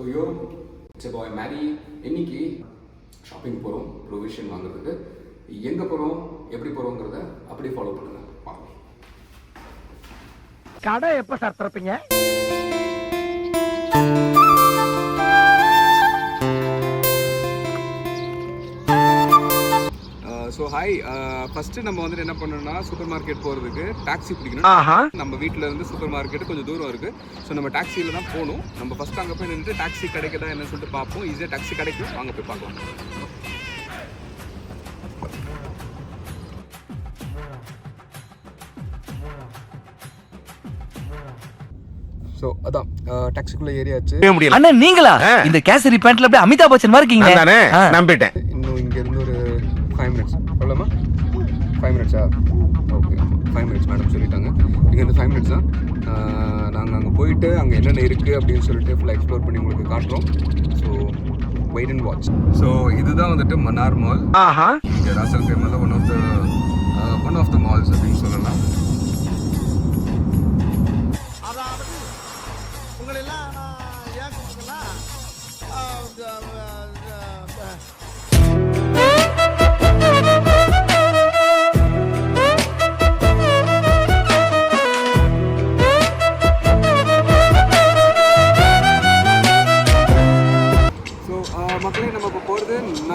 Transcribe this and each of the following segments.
So yo it's bye மேரி. இன்னைக்கு shopping போகிறோம் provision வாங்குறதுக்கு. எங்கே போகிறோம் எப்படி போகிறோங்கிறத அப்படியே ஃபாலோ பண்ணுங்க. வாங்க. கடை எப்ப சார் திறப்பீங்க? ஸோ ஹாய் ஃபஸ்ட்டு நம்ம வந்துட்டு என்ன பண்ணணும்னா சூப்பர் மார்க்கெட் போகிறதுக்கு டாக்ஸி பிடிக்கணும் நம்ம வீட்டில் இருந்து சூப்பர் மார்க்கெட் கொஞ்சம் தூரம் இருக்குது ஸோ நம்ம டாக்ஸியில் தான் போகணும். நம்ம ஃபஸ்ட் அங்கே போய் நின்று டாக்ஸி கிடைக்குதா என்னன்னு சொல்லிட்டு பார்ப்போம். ஈஸியாக டாக்ஸி கிடைக்கும் வாங்க போய் பார்க்கலாம். ஸோ அதான் டாக்ஸிக்குள்ளே ஏரியாச்சு முடியல அண்ணா நீங்களா? இந்த கேசரி பேண்ட்ல அப்படியே அமிதாப் பச்சன் மாதிரி இருக்கீங்க. நம்பிட்டேன். மினிட்ஸ் மேடம் சொல்லிட்டாங்க. இங்கேருந்து ஃபைவ் மினிட்ஸ் தான் நாங்கள் அங்கே போயிட்டு அங்கே என்னென்ன இருக்குது அப்படின்னு சொல்லிட்டு ஃபுல்லாக எக்ஸ்ப்ளோர் பண்ணி உங்களுக்கு காட்டுறோம். So wait and watch so இதுதான் வந்துட்டு மன்னார் மால் ஆஹா. இங்கே ராசல் கேமில் one of the one of the malls அப்படின்னு சொல்லலாம். அதாவது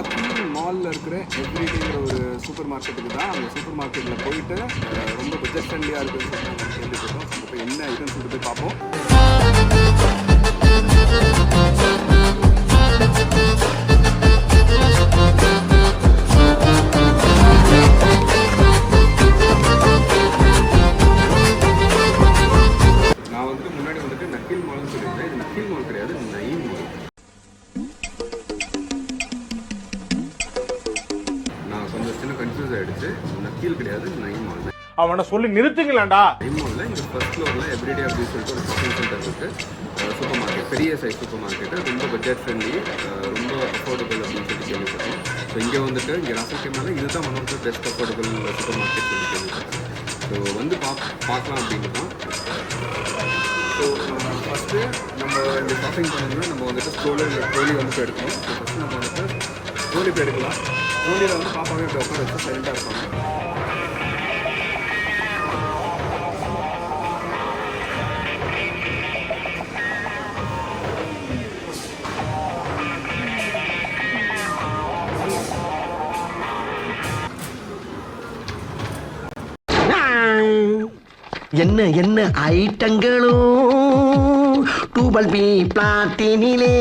போகிறது மாலில் இருக்கிற எவ்ரிடேங்கிற ஒரு சூப்பர் மார்க்கெட்டுக்கு தான் அந்த சூப்பர் மார்க்கெட்டில் போயிட்டு ரொம்ப பட்ஜெட் ஃப்ரெண்ட்லியாக இருக்குதுன்னு சொல்லி நம்ம கேள்விப்பட்டோம். இப்போ என்ன ஐட்டம்ஸ் சொல்லிட்டு போய் பார்ப்போம். அவனை சொல்லி நிறுத்துங்களேன்டா. நயீம் இங்கே ஃபர்ஸ்ட் ஃப்ளோரில் எவ்ரிடே அப்படின்னு சொல்லிட்டு ஒரு ஷாப்பிங் சென்டர் இருக்குது சூப்பர் மார்க்கெட் பெரிய சைஸ் சூப்பர் மார்க்கெட்டு ரொம்ப பட்ஜெட் ஃப்ரெண்ட்லி ரொம்ப அஃபோர்டபுள் அப்படின்னு சொல்லி கேள்விப்பட்டோம் ஸோ இங்கே வந்துட்டு இங்கே ராசல் மேலே இதுதான் one of the best affordable supermarket சொல்லி கேள்விப்பட்டேன். ஸோ வந்து பா பார்க்கலாம் அப்படின்னு தான். ஸோ ஃபஸ்ட்டு நம்ம இந்த ஷாப்பிங் பண்ணணும்னா நம்ம வந்துட்டு ஸ்டோலி கோழி வந்து போய் எடுக்கணும். ஸோ ஃபஸ்ட்டு நம்ம வந்துட்டு கோழி போய் எடுக்கலாம். கோழியில் வந்து பாப்பாவே இப்படி உட்கார வச்சு சைலண்டாக இருப்பாங்க. என்ன என்ன ஐட்டங்களும்? டூபல் பி பிளாட்டினிலே.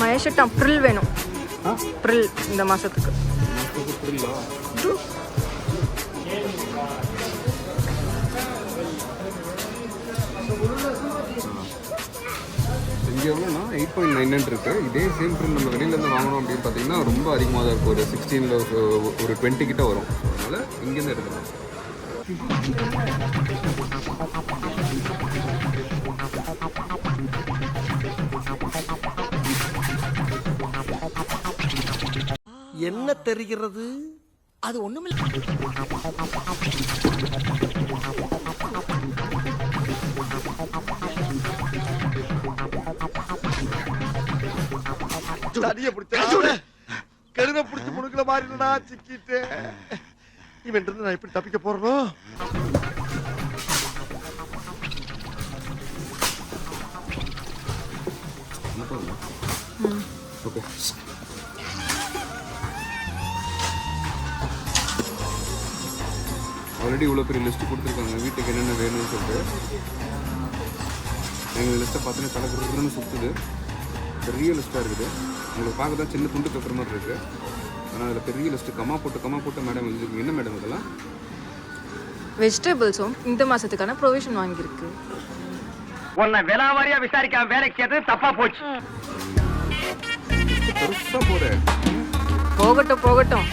மகேஷ்ட்டா ப்ரில் வேணும். ப்ரில் இந்த மாசத்துக்கு. இங்கே எவ்வளோனா எயிட் பாயிண்ட் நைன் இருக்குது இதே சேம் ப்ரிண்ட் நம்ம வெளியிலேருந்து வாங்கணும் அப்படின்னு பார்த்தீங்கன்னா ரொம்ப அதிகமாக தான் இருக்கும் ஒரு சிக்ஸ்டீனில் ஒரு டுவெண்ட்டி கிட்ட வரும். அதனால் இங்கேருந்து எடுக்கலாம். என்ன தெரிகிறது? அது ஒண்ணுமில்லை. தடிய பிடிச்ச கழுத பிடிச்சு முடுக்கல மாதிரி இல்லடா சிக்கிட்டு. இவன் இருந்து நான் எப்படி தப்பிக்க போறனோ? ஓகே ஆல்ரெடி இவ்வளோ பெரிய லிஸ்ட்டு கொடுத்துருக்காங்க. வீட்டுக்கு என்னென்ன வேணும்னு சொல்லிட்டு. எங்கள் லிஸ்ட்டை பார்த்தீங்கன்னா கலக்குறதுன்னு சுற்றுது பெரிய லிஸ்ட்டாக இருக்குது. உங்களுக்கு பார்க்க தான் சின்ன துண்டு பேப்பர் மாதிரி இருக்குது ஆனால் அதில் பெரிய லிஸ்ட்டு கம்மா போட்டு கம்மா போட்டு மேடம் எழுதிருக்கீங்க என்ன மேடம் இதெல்லாம்? வெஜிடபிள்ஸும் இந்த மாசத்துக்கான ப்ரொவிஷன் வாங்கியிருக்கு. உன்னை விலாவாரியா விசாரிக்காம வேலைக்கு சேர்த்து தப்பா போச்சு. பெருசாக போகிறேன் போகட்டும் போகட்டும்.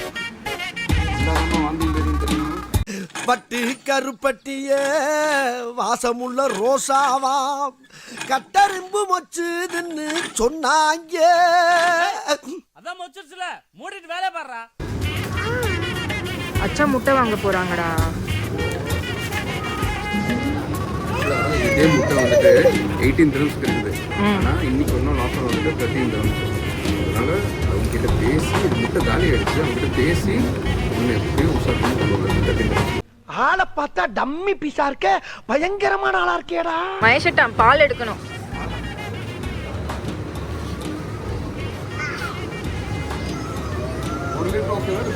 வாங்கி தெரியுமா பட்டு கருப்பட்டிய வாசமுள்ள ரோசாவா? கட்டரும்பு மொச்சுதுன்னு சொன்னாங்க. அதான் மொச்சிருச்சுல மூடிட்டு வேலை பாடுறா. அச்சா முட்டை வாங்க போறாங்கடா. இதே முட்டை வந்துட்டு எயிட்டீன் திரம்ஸ்க்கு இருக்குது. ஆனால் இன்னைக்கு ஒன்றும் ஆஃபர் வந்துட்டு தேர்ட்டீன் திரம்ஸ் அதனால அவங்க கிட்ட பேசி முட்டை காலி ஆயிடுச்சு. அவங்க கிட்ட பேசி ஒன்று எப்படியும் உஷார் பண்ணி கொண்டு வந்து தேர்ட்டீன் திரம்ஸ் ஆளை பார்த்தா டம்மி பீஸா இருக்க பயங்கரமான ஆளா இருக்கேடா. மகேஷட்டான் பால் எடுக்கணும்.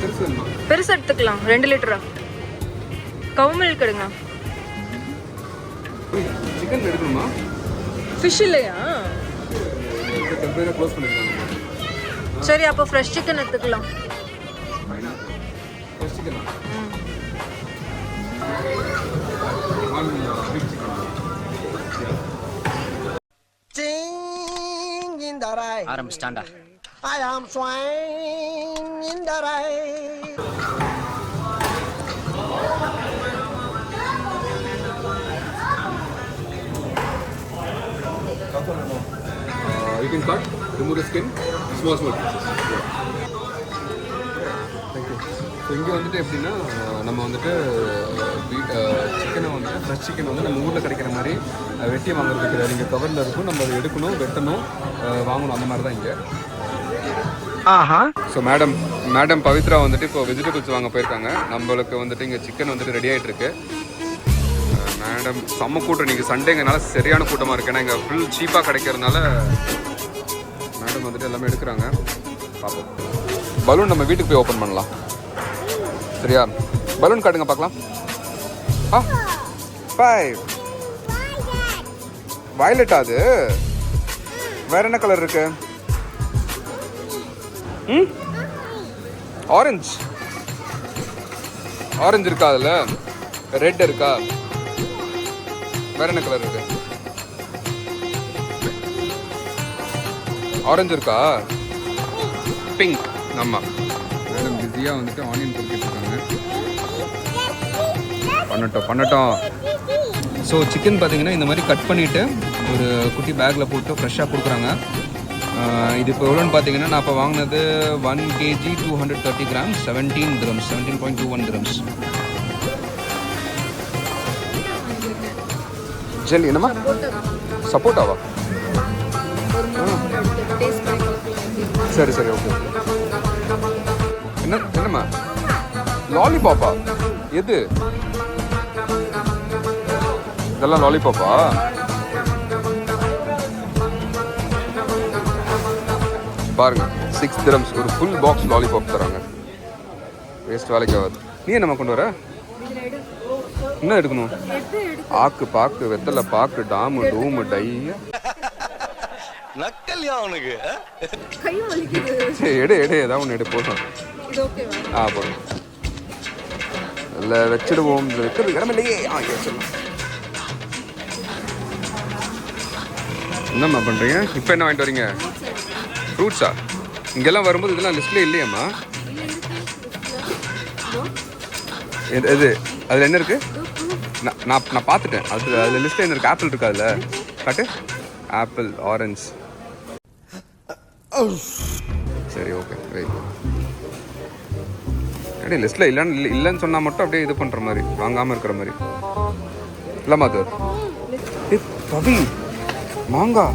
பெருசு வேணுமா? பெருசு எடுத்துக்கலாம் ரெண்டு லிட்டரா கவு மில்க் எடுங்க. சிக்கன் எடுக்கணுமா? ஃபிஷ் இல்லையா? சரி அப்போ ஃப்ரெஷ் சிக்கன் எடுத்துக்கலாம். Sing in the rain. Adam, stand up. I am swine in the rain. You can cut, remove the skin, small, இங்கே வந்துட்டு எப்படின்னா நம்ம வந்துட்டு சிக்கனை வந்துட்டு ஃப்ரெஷ் சிக்கன் வந்து நம்ம ஊரில் கிடைக்கிற மாதிரி வெட்டி வாங்குறது கிடையாது இங்கே கவரில் இருக்கும் நம்ம அதை எடுக்கணும் வெட்டணும் வாங்கணும் அந்த மாதிரி தான் இங்கே. ஆஹா. ஸோ மேடம் மேடம் பவித்ரா வந்துட்டு இப்போ வெஜிடபிள்ஸ் வாங்க போயிருக்காங்க. நம்மளுக்கு வந்துட்டு இங்கே சிக்கன் வந்துட்டு ரெடி ஆகிட்டு இருக்கு மேடம் செம்ம கூட்டம். நீங்கள் சண்டேங்கனால சரியான கூட்டமாக இருக்கு. ஏன்னா இங்கே ஃபுல் சீப்பாக கிடைக்கிறதுனால மேடம் வந்துட்டு எல்லாமே எடுக்கிறாங்க. பார்ப்போம் பலூன் நம்ம வீட்டுக்கு போய் ஓப்பன் பண்ணலாம். சரியா? பலூன் காட்டுங்க பார்க்கலாம். ஆ ஃபைவ் வயலட்டா அது? வேற என்ன கலர் இருக்கு? ம்? ஆரஞ்சு ஆரஞ்சு இருக்கா அதில்? ரெட் இருக்கா? வேற என்ன கலர் இருக்கு? ஆரஞ்சு இருக்கா? பிங்க் ஆமாம் மேடம் பிஸியாக வந்துட்டு ஆனியன் பொறுக்கிட்டு இருக்காங்க பண்ணட்டும் பண்ணட்டும். ஸோ சிக்கன் பார்த்தீங்கன்னா இந்த மாதிரி கட் பண்ணிவிட்டு ஒரு குட்டி பேக்கில் போட்டு ஃப்ரெஷ்ஷாக கொடுக்குறாங்க. இது இப்போ எவ்வளோன்னு பார்த்தீங்கன்னா நான் இப்போ வாங்கினது one KG two hundred thirty grams seventeen grams seventeen point two one grams gel என்னம்மா? சப்போட்டாவா? சரி சரி ஓகே என்ன என்னம்மா? லாலிபாப்பா எது? இதெல்லாம் லாலிபாப்பா பாருங்க சிக்ஸ் திரம்ஸ் ஒரு ஃபுல் பாக்ஸ் லாலிபாப் தராங்க. வேஸ்ட் வேலைக்கு ஆகாது. நீ என்னம்மா கொண்டு வர? என்ன எடுக்கணும்? ஆக்கு பாக்கு வெத்தலை பாக்கு டாமு டூமு டைய. நக்கல்யா அவனுக்கு கை வலிக்குது. சரி எடு எடு ஏதாவது ஒன்று எடு போதும். ஆ போதும் இல்லை வச்சிடுவோம் வைக்கிறது இடம் இல்லையே ஆ வச்சிடலாம் என்னம்மா பண்ணுறீங்க இப்போ என்ன வாங்கிட்டு வரீங்க ஃப்ரூட்ஸா இங்கெல்லாம் வரும்போது இதெல்லாம் லிஸ்ட்லேயே இல்லையாம்மா எது எது அதில் என்ன இருக்கு நான் நான் நான் பார்த்துட்டேன் அது அதில் லிஸ்ட்டில் என்ன இருக்கு ஆப்பிள் இருக்கா அதில் காட்டு ஆப்பிள் ஆரஞ்சு சரி ஓகே ரைட் அப்படியே லிஸ்ட்டில் இல்லைன்னு இல்லை- இல்லைன்னு சொன்னால் மட்டும் அப்படியே இது பண்ணுற மாதிரி வாங்காமல் இருக்கிற மாதிரி. இல்லை அது? ரவி மாங்காய்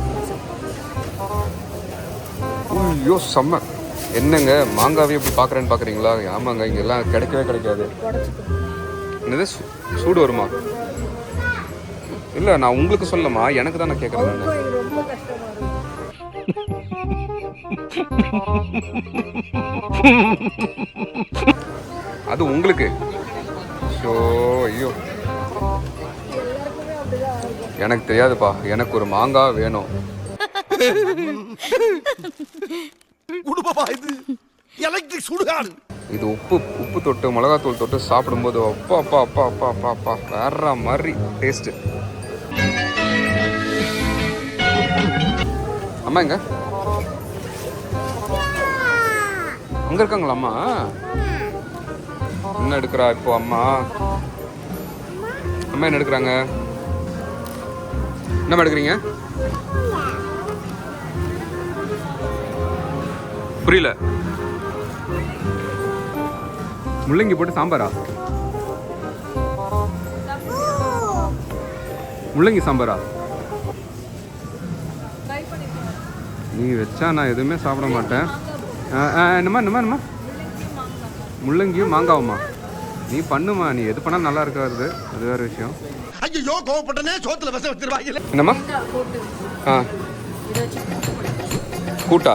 ஐயோ செம்ம. என்னங்க மாங்காவே எப்படி பார்க்குறேன்னு பார்க்குறீங்களா ஆமாங்க இங்க எல்லாம் கிடைக்கவே கிடைக்காது. என்னது சூடு வருமா? இல்லை நான் உங்களுக்கு சொல்லமா எனக்கு தான் நான் கேட்குறேன் அது உங்களுக்கு. ஸோ ஐயோ. எனக்கு தெரியாதுப்பா. எனக்கு ஒரு மாங்காய் வேணும். இது. உப்பு உப்பு தொட்டு மிளகாத்தூள் தொட்டு சாப்பிடும்போது அப்பா அப்பா அப்பா அப்பா அப்பா அப்பா வேற மாதிரி டேஸ்ட்டு அம்மா எங்க? அங்க இருக்காங்களா அம்மா என்ன எடுக்கிறா இப்போ அம்மா? அம்மா என்ன எடுக்கிறாங்க? என்ன எடுக்கிறீங்க? புரியல. முள்ளங்கி போட்டு சாம்பாரா? முள்ளங்கி சாம்பாரா? நீ வச்சா நான் எதுவுமே சாப்பிட மாட்டேன். என்னம்மா என்னம்மா என்னம்மா? முள்ளங்கியும் மாங்காவுமா நீ பண்ணுமா நீ எது பண்ணாலும் நல்லா இருக்காது. அது வேற விஷயம். ஐயோ கோவப்பட்டனே சோத்துல விஷம் வச்சிருவாங்க என்னம்மா? ஆ. கூட்டா?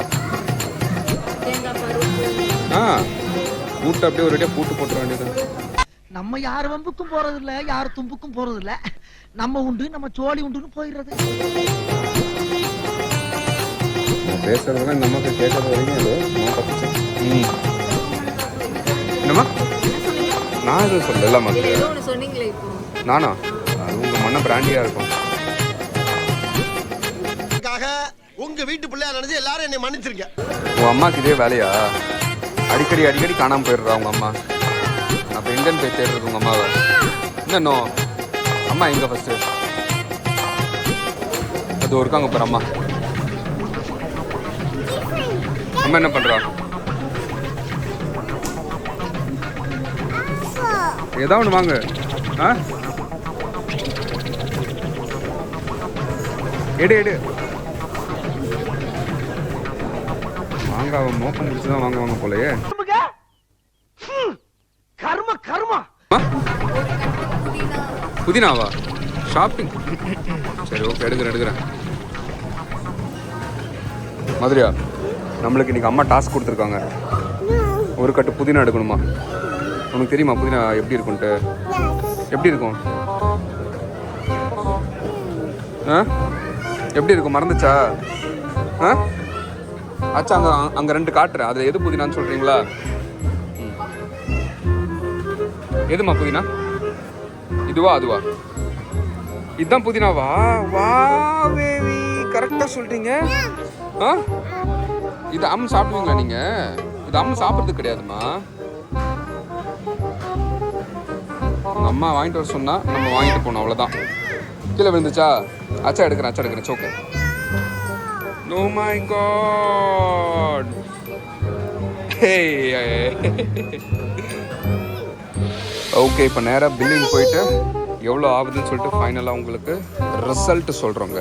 ஆ. கூட்டு அப்படியே ஒரு பூட்டு போட்டுற வேண்டியது நம்ம யார் வம்புக்கும் போறது இல்ல யார் தும்புக்கும் போறது இல்ல நம்ம உண்டு நம்ம சோழி உண்டுன்னு போயிடுறது. இந்த அம்மாக்கு கேட்கறது வரைக்கும் அது நான் தப்பிச்சேன் ம். என்னம்மா? நான் எதுவும் சொல்லல மக்கள் நானா? அது உங்க மண்ண பிராண்டியா இருக்கும். உங்க வீட்டு பிள்ளையா நினைச்சு எல்லாரும் என்னை மன்னிச்சிருங்க. உன் அம்மாக்கு இதே வேலையா? அடிக்கடி அடிக்கடி காணாம போயிடுறா உங்க அம்மா. இப்போ எங்கன்னு போய் தேடுறது உங்க அம்மாவை? இன்னும் அம்மா எங்க ஃபர்ஸ்ட் அது இருக்காங்க பாரு அம்மா. நம்ம என்ன பண்றா ஏதா ஒன்று வாங்க. ஆ? எடு எடு. மாங்காவை மோப்பம் முடிச்சு தான் வாங்குவாங்க போலயே. கர்ம கர்மா புதினாவா? ஷாப்பிங் சரி ஓகே எடுக்கிறேன் எடுக்கிறேன். மதுரையா? நம்மளுக்கு இன்றைக்கி அம்மா டாஸ்க் கொடுத்துருக்காங்க. ஒரு கட்டு புதினா எடுக்கணுமா? உனக்கு தெரியுமா புதினா எப்படி இருக்கும்ன்ட்டு எப்படி இருக்கும்? ஆ? எப்படி இருக்கும்? மறந்துச்சா? ஆ? ஆச்சா அங்கே அங்கே ரெண்டு காட்டுறேன். அதில் எது புதினான்னு சொல்கிறீங்களா எதுமா புதினா? இதுவா அதுவா? இதுதான் புதினாவா? வா பேபி கரெக்டாக சொல்லிட்டீங்க ஆ? இது அம்மு சாப்பிடுவீங்களா நீங்கள் இது அம்மு சாப்பிட்றது கிடையாதுமா அம்மா வாங்கிட்டு வர சொன்னா நம்ம வாங்கிட்டு போனோம் அவ்வளோதான் கீழே விழுந்துச்சா? அச்சா எடுக்கிறேன் அச்சா எடுக்கிறேன் சோக்கு நோ மை காட் ஓகே இப்போ நேராக பில்லிங் போயிட்டு எவ்வளோ ஆகுதுன்னு சொல்லிட்டு ஃபைனலாக உங்களுக்கு ரிசல்ட் சொல்கிறோங்க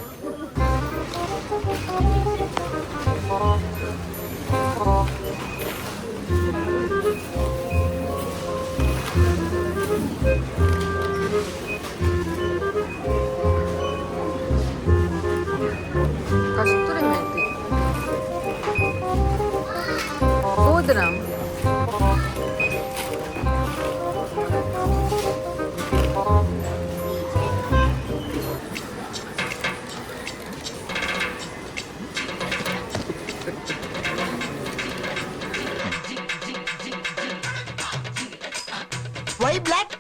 ஒய் பிளாக்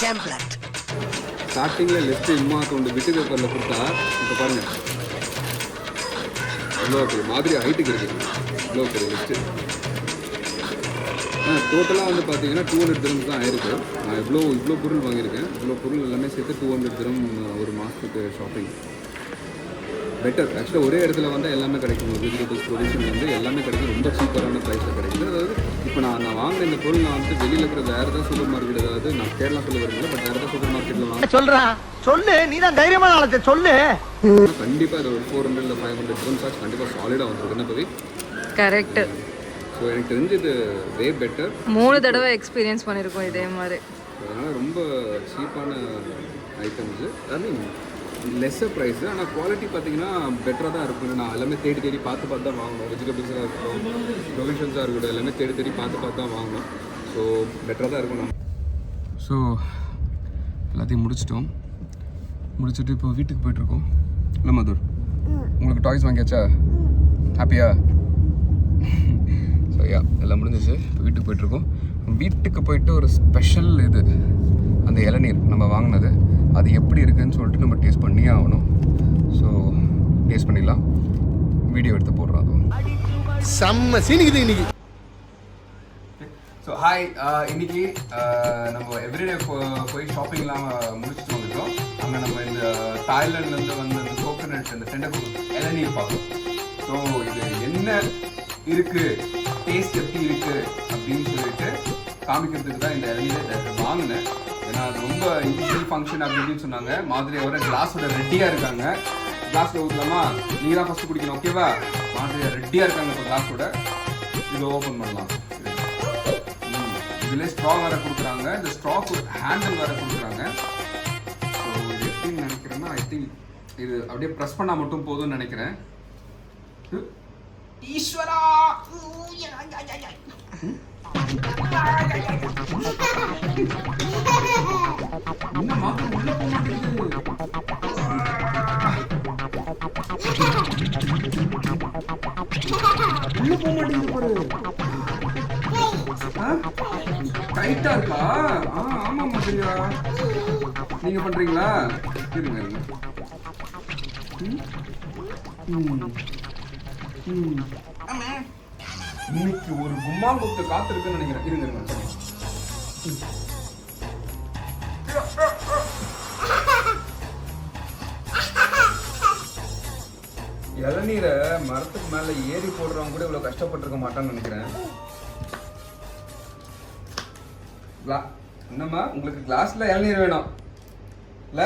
சேம் பிளாக் ஸ்டார்டிங்கில் லிஸ்ட்டு இம்மா அக்கௌண்ட் விட்டு பேப்பர்ல கொடுத்தா இப்போ பாருங்க. இவ்வளோ பெரிய மாதிரி ஹைட்டுக்கு இருக்குது இவ்வளோ பெரிய லிஸ்ட்டு ஆ டோட்டலாக வந்து பார்த்தீங்கன்னா டூ ஹண்ட்ரட் திரம் தான் ஆயிருக்கு. நான் இவ்வளோ இவ்வளோ பொருள் வாங்கியிருக்கேன். இவ்வளோ பொருள் எல்லாமே சேர்த்து டூ ஹண்ட்ரட் திரம் ஒரு மாதத்துக்கு ஷாப்பிங் பெட்டர் ஆக்சுவலாக ஒரே இடத்துல வந்து எல்லாமே கிடைக்கும். வெஜிடபிள்ஸ் ப்ரொவிஷன் வந்து எல்லாமே கிடைக்கும். ரொம்ப சூப்பரான ப்ரைஸில் கிடைக்குது அதாவது இப்போ நான் நான் வாங்கின இந்த பொருள் நான் வந்து வெளியில் இருக்கிற வேறு ஏதாவது சூப்பர் மார்க்கெட் ஏதாவது நான் கேரளா சொல்ல வரல பட் வேறு ஏதாவது சூப்பர் மார்க்கெட்டில் வாங்க சொல்றா. சொல்லு நீ தான் தைரியமான ஆளத்தை சொல்லு. கண்டிப்பாக இது ஒரு four hundred five hundred drum charge கண்டிப்பாக சாலிடாக வந்துருக்கு என்ன பவி? கரெக்ட் ஸோ எனக்கு தெரிஞ்சு இது வே பெட்டர் மூணு தடவை எக்ஸ்பீரியன்ஸ் பண்ணியிருக்கோம் இதே மாதிரி. அதனால் ரொம்ப சீப்பான items I mean lesser price ஆனால் குவாலிட்டி பார்த்தீங்கன்னா பெட்டராக தான் இருக்கும். நான் எல்லாமே தேடி தேடி பார்த்து பார்த்து தான் வாங்கணும். வெஜிடபிள்ஸாக இருக்கட்டும் ப்ரொவிஷன்ஸாக இருக்கட்டும் எல்லாமே தேடி தேடி பார்த்து பார்த்து தான் வாங்கணும். ஸோ பெட்டராக தான் இருக்கும் நம்ம. ஸோ எல்லாத்தையும் முடிச்சிட்டோம். முடிச்சுட்டு இப்போ வீட்டுக்கு போயிட்டுருக்கோம். இல்லை மதுர் உங்களுக்கு டாய்ஸ் வாங்கியாச்சா? ஹாப்பியா ஸோ யா எல்லாம் முடிஞ்சிச்சு. இப்போ வீட்டுக்கு போயிட்டுருக்கோம். வீட்டுக்கு போயிட்டு ஒரு ஸ்பெஷல் இது. அந்த இளநீர் நம்ம வாங்கினது. அது எப்படி இருக்குன்னு சொல்லிட்டு நம்ம டேஸ்ட் பண்ணியே ஆகணும். ஸோ டேஸ்ட் பண்ணிடலாம். வீடியோ எடுத்து போடுறோம் அதுவும். செம்ம சீனிக்குது இன்னைக்கு. ஸோ ஹாய் இன்னைக்கு நம்ம எவ்ரிடே போய் ஷாப்பிங்லாம் முடிச்சுட்டு வந்துட்டோம். அங்கே நம்ம இந்த தாய்லாண்ட்லேருந்து வந்த இந்த கோகோனட் இந்த டெண்டர் இளநீர் பார்த்தோம் ஸோ இது என்ன இருக்கு டேஸ்ட் எப்படி இருக்கு அப்படின்னு சொல்லிட்டு காமிக்கிறதுக்கு தான் இந்த இளநீரை வாங்கினேன். ஏன்னா அது ரொம்ப ஈஸி ஃபங்க்ஷன் அப்படி இப்படின்னு சொன்னாங்க. மாதிரி வர கிளாஸோட ரெடியாக இருக்காங்க. கிளாஸில் ஊற்றலாமா நீங்கள் தான் ஃபஸ்ட்டு குடிக்கணும் ஓகேவா மாதிரி ரெடியாக இருக்காங்க இப்போ கிளாஸோட இதை ஓப்பன் பண்ணலாம். இதுல ஸ்ட்ரா வேற கொடுக்குறாங்க. இந்த ஸ்ட்ராக்கு ஹேண்டில் வேற கொடுக்குறாங்க. ஸோ இது எப்படின்னு நினைக்கிறேன்னா ஐ திங்க் இது அப்படியே ப்ரெஸ் பண்ணால் மட்டும் போதும்னு நினைக்கிறேன். ஈஸ்வரா! உள்ள போக மாட்டேங்குது. பாரு டைட்டா இருக்கா ஆ ஆமா மாதிரியா நீங்க பண்றீங்களா இருங்க இருங்க ம். ம். இன்னைக்கு ஒரு கும்மாங்குத்து காத்து இருக்குன்னு நினைக்கிறேன். இருங்க இருங்க. இளநீரை மரத்துக்கு மேல ஏறி போடுறவங்க கூட இவ்வளவு கஷ்டப்பட்டிருக்க மாட்டான்னு நினைக்கிறேன். என்னம்மா உங்களுக்கு கிளாஸ்ல இளநீர் வேணும். இல்ல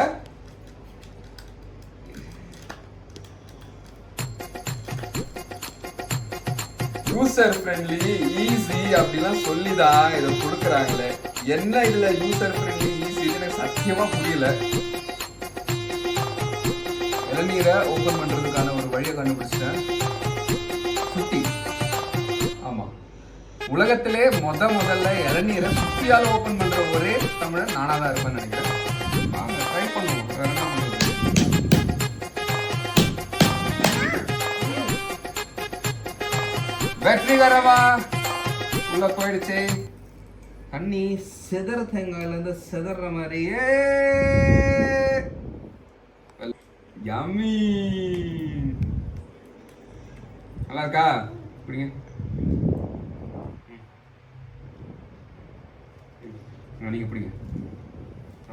யூசர் ஃப்ரெண்ட்லி ஈஸி அப்படிலாம் சொல்லி தான் இதை கொடுக்குறாங்களே. என்ன இதில் யூசர் ஃப்ரெண்ட்லி ஈஸின்னு எனக்கு சத்தியமா புரியல. இளநீரை ஓப்பன் பண்றதுக்கான ஒரு வழியை கண்டுபிடிச்சிட்டேன். சுட்டி ஆமா. உலகத்திலே முத முதல்ல இளநீரை சுட்டியால் ஓப்பன் பண்ற ஒரே தமிழன் நானாக தான் இருப்பேன்னு நினைக்கிறேன். வெற்றிகரமா உள்ள போயிடுச்சு. தண்ணி செதற தேங்காயில இருந்து செதற மாதிரியே. யம்மி நல்லா இருக்கா? பிடிங்க ம். நீங்க பிடிங்க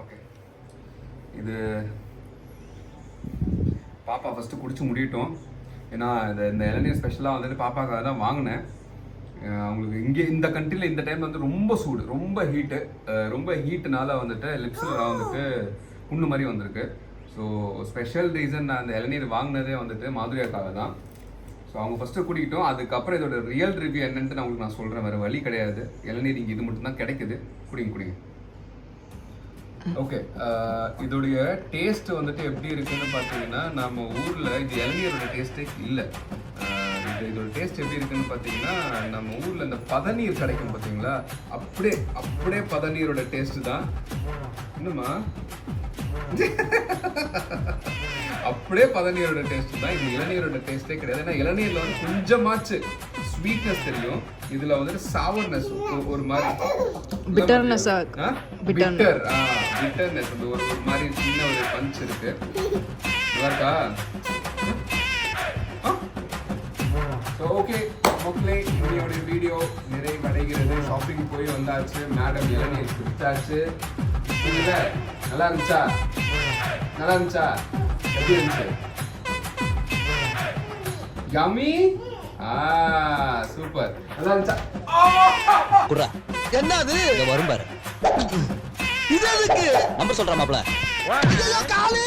ஓகே இது பாப்பா ஃபஸ்ட்டு குடிச்சு முடியட்டும். ஏன்னா இந்த இந்த இளநீர் ஸ்பெஷலாக வந்துட்டு பாப்பாக்காக தான் வாங்கினேன். அவங்களுக்கு இங்கே இந்த கண்ட்ரியில் இந்த டைம் வந்து ரொம்ப சூடு ரொம்ப ஹீட்டு ரொம்ப ஹீட்டுனால வந்துட்டு லிப்ஸில் வந்துட்டு புண்ணு மாதிரி வந்திருக்கு. ஸோ ஸ்பெஷல் ரீசன் நான் அந்த இளநீர் வாங்கினதே வந்துட்டு மாதுரியாக்காக தான். ஸோ அவங்க ஃபஸ்ட்டு குடிக்கிட்டோம் அதுக்கப்புறம் இதோட ரியல் ரிவ்யூ என்னன்ட்டு நான் உங்களுக்கு நான் சொல்கிறேன் வேறு வழி கிடையாது. இளநீர் இங்கே இது மட்டும்தான் கிடைக்குது. குடிங்க குடிங்க. ஓகே uh, இதோடைய டேஸ்ட் வந்துட்டு எப்படி இருக்குன்னு பார்த்தீங்கன்னா நம்ம ஊரில் இது இளநீரோட டேஸ்ட்டே இல்லை. Uh, இது இதோட டேஸ்ட் எப்படி இருக்குன்னு பார்த்தீங்கன்னா நம்ம ஊரில் இந்த பதநீர் கிடைக்கும் பார்த்தீங்களா? அப்படியே அப்படியே பதநீரோட டேஸ்ட் தான். என்னம்மா? அப்படியே பதநீரோட டேஸ்ட் தான். இது இளநீரோட டேஸ்ட்டே கிடையாது. ஏன்னா இளநீரில் வந்து கொஞ்சமாச்சு ஸ்வீட்னஸ் தெரியும். இதில் வந்துட்டு சாவர்னஸ் ஒரு மாதிரி. Bitter, ஆ, bitterness. வந்து ஒரு ஒரு மாதிரி சின்ன ஒரு பஞ்ச் இருக்கு. இருக்கா ஸோ ஓகே மக்களே என்னுடைய வீடியோ நிறைவடைகிறது. ஷாப்பிங் போய் வந்தாச்சு. மேடம் இளநீர் குடிச்சாச்சு? நல்லா இருந்துச்சா? நல்லா இருந்துச்சா? எப்படி இருந்துச்சு? யமி ஆ சூப்பர் நல்லா இருந்துச்சா? என்னது? வரும் பாரு. இது எதுக்கு? நம்பர் சொல்றா மாப்ள காலு.